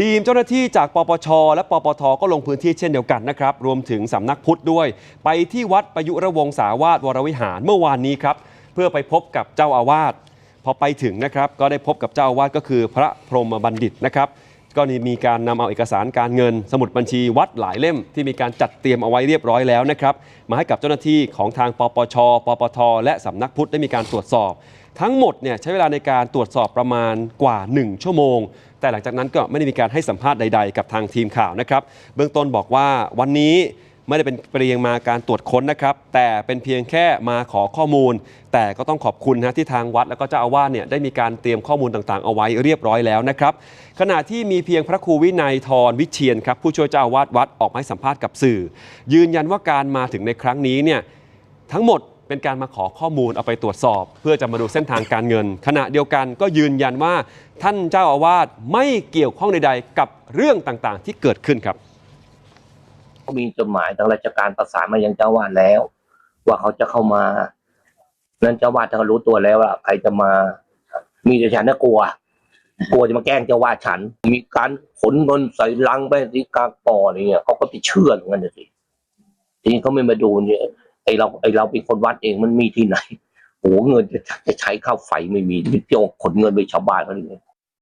ทีมเจ้าหน้าที่จากปปช และปปทก็ลงพื้นที่เช่นเดียวกันนะครับ รวมถึงสำนักพุทธด้วย ไปที่วัดประยุรวงศาวาสวรวิหารเมื่อวานนี้ครับ เพื่อไปพบกับเจ้าอาวาสพอไปถึงนะครับก็ได้พบกับเจ้าอาวาสก็คือพระพรหมบัณฑิตนะครับ ก็มีการนำเอาเอกสารการเงิน สมุดบัญชีวัดหลายเล่มที่มีการจัดเตรียมเอาไว้เรียบร้อยแล้วนะครับมาให้กับเจ้าหน้าที่ของทางปปช ปปท และสำนักพุทธได้มีการตรวจสอบ ทั้งหมดเนี่ยใช้เวลาในการตรวจสอบประมาณกว่า 1 ชั่วโมง แต่หลังจากนั้นก็ไม่ได้มีการให้สัมภาษณ์ใด ๆ กับทางทีมข่าวนะครับ เบื้องต้นบอกว่าวันนี้ ไม่ได้เป็นเพียงมาการตรวจค้นนะครับ แต่เป็นเพียงแค่มาขอข้อมูล แต่ก็ต้องขอบคุณนะที่ทางวัด แล้วก็เจ้าอาวาสเนี่ยได้มีการเตรียมข้อมูลต่างๆ เอาไว้เรียบร้อยแล้วนะครับขณะที่มีเพียงพระครูวินัยทรวิเชียนครับผู้ช่วยเจ้าอาวาสวัดออกมาให้สัมภาษณ์กับสื่อ ยืนยันว่าการมาถึงในครั้งนี้เนี่ยทั้งหมดเป็นการมาขอข้อมูลเอาไปตรวจสอบ เพื่อจะมาดูเส้นทางการเงิน ขณะเดียวกันก็ยืนยันว่าท่านเจ้าอาวาสไม่เกี่ยวข้องใด ๆ กับเรื่องต่างๆ ที่เกิดขึ้นครับ ก็มีจดหมายทางราชการประสานมายังเจ้าวาดแล้ว ว่าเขาจะเข้ามา นั้นเจ้าวาดท่านก็รู้ตัวแล้วว่าใครจะมา มีแต่ฉันน่ะกลัว กลัวจะมาแกล้งเจ้าวาดฉัน มีการขนเงินใส่ลังไปที่กลางปออะไรเงี้ยเขาก็ไปเชื่ออย่างนั้นน่ะสิทีนี้เขาไม่มาดูเนี่ยไอเราไอเราเป็นคนวัดเองมันมีที่ไหนโอ้โหเงินจะจะใช้ค่าไฟไม่มีที่เที่ยวขนเงินไปชาวบ้านเขาเลย